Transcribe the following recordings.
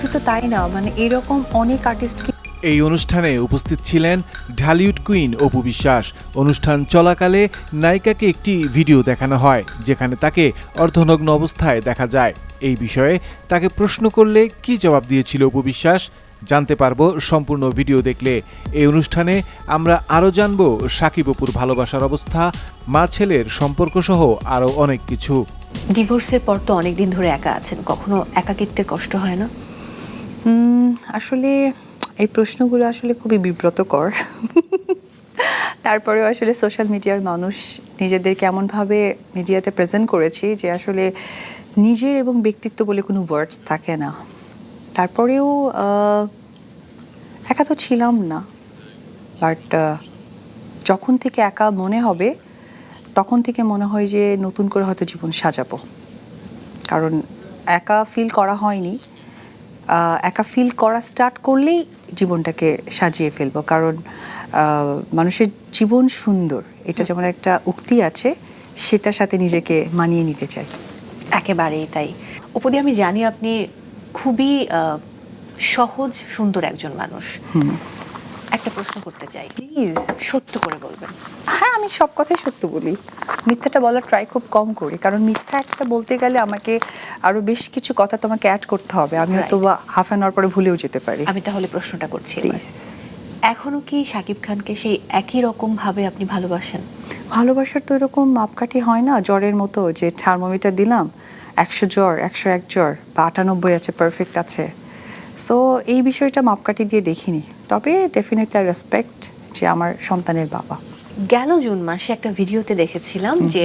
শুধু তো তাই না মানে এরকম অনেক আর্টিস্টকে এই অনুষ্ঠানে উপস্থিত ছিলেন ঢালিউড কুইন অপু বিশ্বাস। অনুষ্ঠান চলাকালে নায়িকাকে একটি ভিডিও দেখানো হয় যেখানে তাকে অর্ধনগ্ন অবস্থায় দেখা যায়। এই বিষয়ে তাকে প্রশ্ন করলে কি জবাব দিয়েছিল অপু বিশ্বাস? জানতে পারব সম্পূর্ণ ভিডিও দেখলে। এই অনুষ্ঠানে আমরা আরও জানব সাকিব অপুর ভালোবাসার অবস্থা মা ছেলের সম্পর্ক সহ আরও অনেক কিছু। ডিভোর্সের পর তো অনেক দিন ধরে একা আছেন কখনো একাকিত্বের কষ্ট হয় না? আসলে এই প্রশ্নগুলো আসলে খুবই বিব্রতকর। তারপরেও আসলে সোশ্যাল মিডিয়ার মানুষ নিজেদের কেমনভাবে মিডিয়াতে প্রেজেন্ট করেছি যে আসলে নিজের এবং ব্যক্তিত্ব বলে কোনো ওয়ার্ডস থাকে না। তারপরেও একা তো ছিলাম না। বাট যখন থেকে একা মনে হবে, তখন থেকে মনে হয় যে নতুন করে হয়তো জীবন সাজাবো। কারণ একা ফিল করা হয়নি। একা ফিল করা স্টার্ট করলেই জীবনটাকে সাজিয়ে ফেলব। কারণ মানুষের জীবন সুন্দর। এটা যেমন একটা উক্তি আছে সেটার সাথে নিজেকে মানিয়ে নিতে চাই। একেবারেই তাই। উপদি আমি জানি আপনি খুবই সহজ সুন্দর একজন মানুষ। একটা প্রশ্ন করতে চাই। প্লিজ সত্য করে বলবেন। হ্যাঁ আমি সব কথাই সত্য বলি। মিথ্যাটা বলার ট্রাই খুব কম করি। কারণ মিথ্যা একটা বলতে গেলে আমাকে আরও বেশ কিছু কথা তোমাকে অ্যাড করতে হবে। আমি হয়তো বা হাফ অ্যান আওয়ার পরে ভুলেও যেতে পারি। আমি তাহলে প্রশ্নটা করছি প্লিজ এখনও কি শাকিব খানকে সেই একই রকম ভাবে আপনি ভালোবাসেন? ভালোবাসার তো এরকম মাপকাঠি হয় না জ্বরের মতো যে থার্মোমিটার দিলাম একশো জ্বর একশো এক জ্বর বা আটানব্বই আছে পারফেক্ট আছে। সো এই বিষয়টা মাপকাঠি দিয়ে দেখিনি। তবে ডেফিনেটলি আই রেসপেক্ট যে আমার সন্তানের বাবা। গেল জুন মাসে একটা ভিডিওতে দেখেছিলাম যে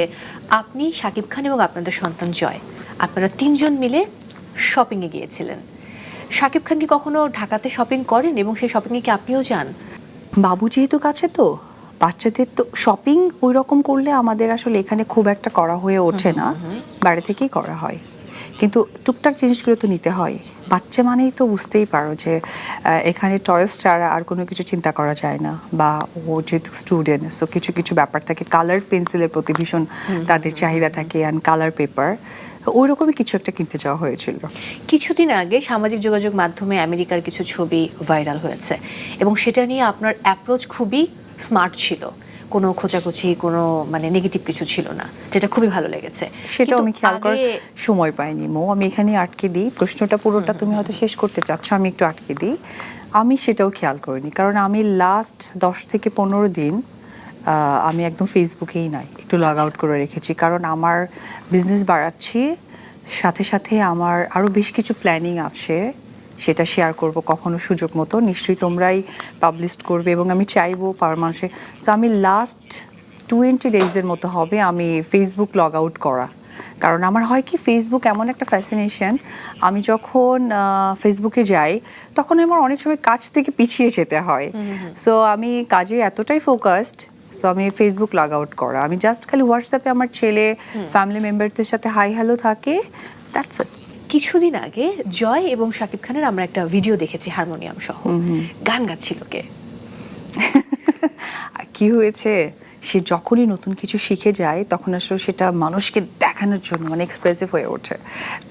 আপনি শাকিব খান এবং আপনাদের সন্তান জয়। আপনারা তিনজন মিলে শপিংয়ে গিয়েছিলেন। শাকিব খান কি কখনো ঢাকাতে শপিং করেন এবং সেই শপিংয়ে কি আপনিও যান? বাবু যেহেতু কাছে তো বাচ্চাদের তো শপিং ওই রকম করলে আমাদের আসলে এখানে খুব একটা করা হয়ে ওঠে না। বাইরে থেকেই করা হয়। কিন্তু টুকটাক জিনিসগুলো তো নিতে হয়। বাচ্চা মানেই তো বুঝতেই পারো যে এখানে টয়েস ছাড়া আর কোনো কিছু চিন্তা করা যায় না। বা ও যেহেতু স্টুডেন্ট সো কিছু কিছু ব্যাপার থাকে। কালার পেন্সিলের প্রতি ভীষণ তাদের চাহিদা থাকে অ্যান্ড কালার পেপার ওই রকমই কিছু একটা কিনতে যাওয়া হয়েছিল। কিছুদিন আগে সামাজিক যোগাযোগ মাধ্যমে আমেরিকার কিছু ছবি ভাইরাল হয়েছে। এবং সেটা নিয়ে আপনার অ্যাপ্রোচ খুবই স্মার্ট ছিল। কোনো খোঁচাখুচি কোনো মানে নেগেটিভ কিছু ছিল না যেটা খুবই ভালো লেগেছে। সেটাও আমি খেয়াল করার সময় পাইনি মো। আমি এখানে আটকে দিই প্রশ্নটা পুরোটা তুমি হয়তো শেষ করতে চাচ্ছ আমি একটু আটকে দিই। আমি সেটাও খেয়াল করিনি কারণ আমি লাস্ট দশ থেকে পনেরো দিন আমি একদম ফেসবুকেই নাই একটু লগ আউট করে রেখেছি। কারণ আমার বিজনেস বাড়াচ্ছি সাথে সাথে আমার আরও বেশ কিছু প্ল্যানিং আছে। সেটা শেয়ার করব কখনো সুযোগ মতো। নিশ্চয়ই তোমরাই পাবলিশ করবে এবং আমি চাইব পাওয়ার মানুষে তো আমি লাস্ট টোয়েন্টি ডেজের মতো হবে আমি ফেসবুক লগ আউট করা। কারণ আমার হয় কি ফেসবুক এমন একটা ফ্যাসিনেশন আমি যখন ফেসবুকে যাই তখন আমার অনেক সময় কাজ থেকে পিছিয়ে যেতে হয়। সো আমি কাজে এতটাই ফোকাসড সো আমি ফেসবুক লগ আউট করা। আমি জাস্ট খালি হোয়াটসঅ্যাপে আমার ছেলে ফ্যামিলি মেম্বারদের সাথে হাই হ্যালো থাকে দ্যাটস ইট কিছুদিন আগে জয় এবং শাকিব খানের আমরা একটা ভিডিও দেখেছি হারমোনিয়াম সহ। গান গাচ্ছিল কে? আর কি হয়েছে? সে যখনই নতুন কিছু শিখে যায় তখন আসলে সেটা মানুষকে দেখানোর জন্য মানে এক্সপ্রেসিভ হয়ে ওঠে।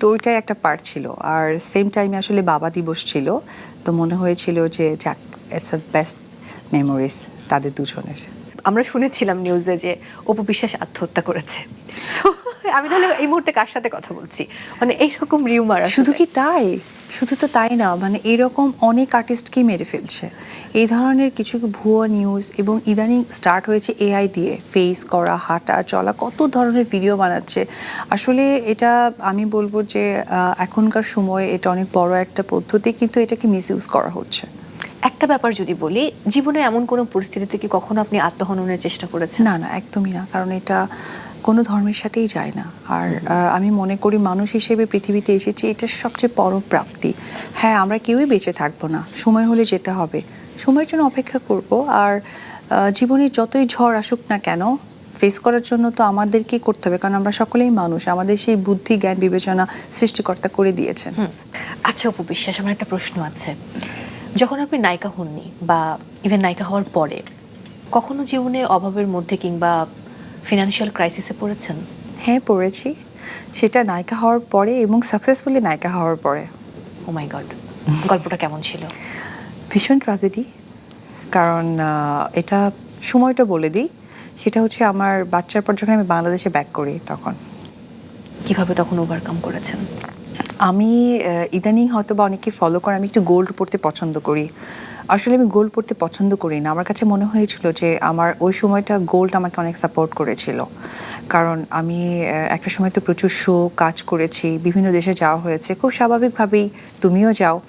তো ওইটাই একটা পার্ট ছিল। আর সেম টাইমে আসলে বাবা দিবস ছিল। তো মনে হয়েছিল যে যাক ইটস আ বেস্ট মেমোরিজ তাদের দুজনের। আমরা শুনেছিলাম নিউজে যে অপু বিশ্বাস আত্মহত্যা করেছে। আমি তাহলে এই মুহূর্তে কার সাথে কথা বলছি? মানে এইরকম রিউমার শুধু কি তাই? শুধু তো তাই না মানে এরকম অনেক আর্টিস্টকেই মেরে ফেলছে। এই ধরনের কিছু ভুয়া নিউজ এবং ইদানিং স্টার্ট হয়েছে এআই দিয়ে। ফেস করা, হাঁটা, চলা, কত ধরনের ভিডিও বানাচ্ছে। আসলে এটা আমি বলব যে এখনকার সময়ে এটা অনেক বড় একটা পদ্ধতি, কিন্তু এটাকে মিস ইউজ করা হচ্ছে। একটা ব্যাপার যদি বলি জীবনে এমন কোনো পরিস্থিতিতে কি কখনো আপনি আত্মহননের চেষ্টা করেছেন? না না একদমই না কারণ এটা কোনো ধর্মের সাথেই যায় না। আর আমি মনে করি মানুষ হিসেবে পৃথিবীতে এসেছি এটা সবচেয়ে বড় প্রাপ্তি হ্যাঁ আমরা কেউই বেঁচে থাকব না সময় হলে যেতে হবে। সময়ের জন্য অপেক্ষা করব আর জীবনের যতই ঝড় আসুক না কেন ফেস করার জন্য তো আমাদেরকেই করতে হবে কারণ আমরা সকলেই মানুষ আমাদের সেই বুদ্ধি জ্ঞান বিবেচনা সৃষ্টিকর্তা করে দিয়েছেন। আচ্ছা অপু বিশ্বাস আমার একটা প্রশ্ন আছে। যখন আপনি নায়িকা হননি বা ইভেন নায়িকা হওয়ার পরে কখনো জীবনে অভাবের মধ্যে কিংবা ফিনান্সিয়াল ক্রাইসিসে পড়েছেন? হ্যাঁ পড়েছি। সেটা নায়িকা হওয়ার পরে এবং সাকসেসফুলি নায়িকা হওয়ার পরে। ও মাই গড গল্পটা কেমন ছিল? ভীষণ ট্রাজেডি কারণ এটা সময়টা বলে দিই। সেটা হচ্ছে আমার বাচ্চার পর যখন আমি বাংলাদেশে ব্যাক করি তখন। কীভাবে তখন ওভারকাম করেছেন? আমি ইদানিং হয়তো বা অনেকে ফলো করে আমি একটু গোল্ড পড়তে পছন্দ করি। আসলে আমি গোল্ড পড়তে পছন্দ করি না। আমার কাছে মনে হয়েছিল যে আমার ওই সময়টা গোল্ড আমাকে অনেক সাপোর্ট করেছিল। কারণ আমি একটা সময় তো প্রচুর শো কাজ করেছি বিভিন্ন দেশে যাওয়া হয়েছে। খুব স্বাভাবিকভাবেই তুমিও যাও।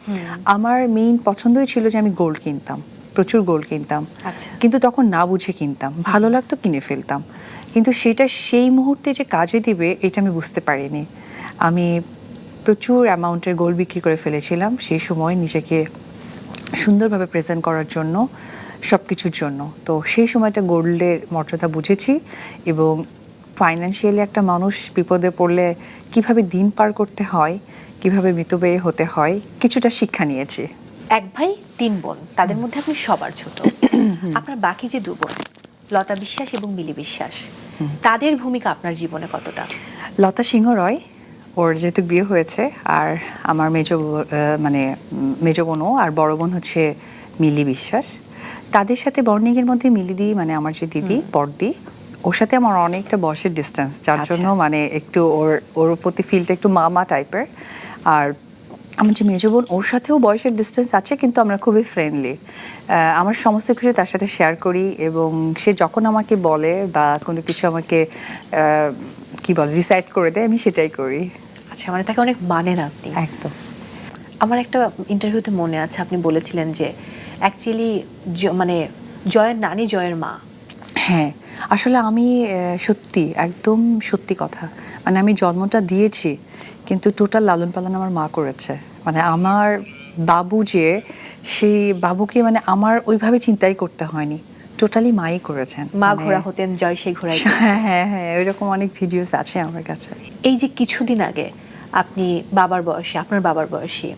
আমার মেইন পছন্দই ছিল যে আমি গোল্ড কিনতাম প্রচুর গোল্ড কিনতাম। আচ্ছা। কিন্তু তখন না বুঝে কিনতাম। ভালো লাগতো কিনে ফেলতাম। কিন্তু সেটা সেই মুহূর্তে যে কাজে দিবে এটা আমি বুঝতে পারিনি। আমি প্রচুর অ্যামাউন্টের গোল্ড বিক্রি করে ফেলেছিলাম। সেই সময় নিজেকে সুন্দরভাবে প্রেজেন্ট করার জন্য সব কিছুর জন্য। তো সেই সময়টা গোল্ডের মর্যাদা বুঝেছি এবং ফাইন্যান্সিয়ালি একটা মানুষ বিপদে পড়লে কীভাবে দিন পার করতে হয় কীভাবে মৃতব্যয়ী হতে হয় কিছুটা শিক্ষা নিয়েছি। এক ভাই তিন বোন তাদের মধ্যে আপনি সবার ছোট। আপনার বাকি যে দু বোন লতা বিশ্বাস এবং মিলি বিশ্বাস তাদের ভূমিকা আপনার জীবনে কতটা? লতা সিংহ রয় ওর যেহেতু বিয়ে হয়েছে আর আমার মেজ মানে মেজ বোনও আর বড় বোন হচ্ছে মিলি বিশ্বাস। তাদের সাথে বর্ণিকের মধ্যে মিলিদি মানে আমার যে দিদি বড়দি ওর সাথে আমার অনেকটা বয়সের ডিস্টেন্স যার আচ্ছা। জন্য মানে একটু ওর ওর প্রতি ফিলটা একটু মামা টাইপের আর আমার যে মেজ বোন ওর সাথেও বয়সের ডিস্টেন্স আছে কিন্তু আমরা খুবই ফ্রেন্ডলি আমার সমস্ত কিছু তার সাথে শেয়ার করি এবং সে যখন আমাকে বলে বা কোনো কিছু আমাকে কি বলে ডিসাইড করে দেয় আমি সেটাই করি। আচ্ছা মানে তাকে অনেক মানেন আপনি। একদম। আমার একটা ইন্টারভিউতে মনে আছে আপনি বলেছিলেন যে অ্যাকচুয়ালি মানে জয়ের নানি জয়ের মা। হ্যাঁ আসলে আমি সত্যি একদম সত্যি কথা। মানে আমি জন্মটা দিয়েছি কিন্তু টোটাল লালন পালন আমার মা করেছে। মানে আমার বাবু যে সেই বাবুকে মানে আমার ওইভাবে চিন্তাই করতে হয়নি। টোটালি মাই করেছেন। মা ঘোরা হতেন জয় সেই ঘোড়ায় হ্যাঁ হ্যাঁ হ্যাঁ ওইরকম অনেক ভিডিওস আছে আমার কাছে। এই যে কিছুদিন আগে আপনি বাবার বয়সী আপনার বাবার বয়সী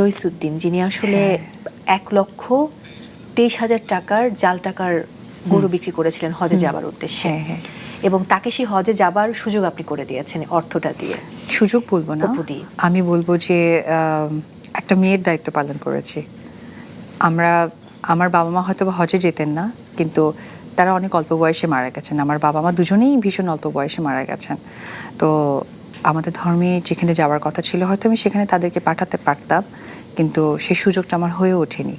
রইসুদ্দিন যিনি আসলে এক লক্ষ তেইশ হাজার টাকার জাল টাকার গরু বিক্রি করেছিলেন হজে যাবার উদ্দেশ্যে। হ্যাঁ, হ্যাঁ। এবং তাকে সেই হজে যাবার সুযোগ আপনি করে দিয়েছেন অর্থটা দিয়ে। সুযোগ বলব না। আমি বলব যে একটা মেয়ের দায়িত্ব পালন করেছি। আমরা আমার বাবা মা হয়তো হজে যেতেন না কিন্তু তারা অনেক অল্প বয়সে মারা গেছেন। আমার বাবা মা দুজনেই ভীষণ অল্প বয়সে মারা গেছেন। তো আমাদের ধর্মে যেখানে যাওয়ার কথা ছিল হয়তো আমি সেখানে তাদেরকে পাঠাতে পারতাম কিন্তু সে সুযোগটা আমার হয়ে ওঠেনি।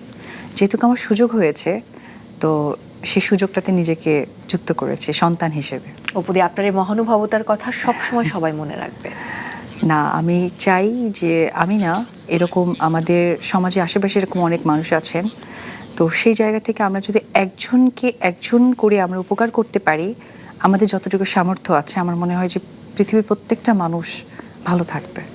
যেহেতু আমার সুযোগ হয়েছে তো সে সুযোগটাতে নিজেকে যুক্ত করেছে সন্তান হিসেবে। অপুদি আপনার এই মহানুভবতার কথা সবসময় সবাই মনে রাখবে। না আমি চাই যে আমি না এরকম আমাদের সমাজে আশেপাশে এরকম অনেক মানুষ আছেন তো সেই জায়গা থেকে আমরা যদি একজনকে একজন করে আমরা উপকার করতে পারি আমাদের যতটুকু সামর্থ্য আছে আমার মনে হয় যে পৃথিবীর প্রত্যেকটা মানুষ ভালো থাকবে।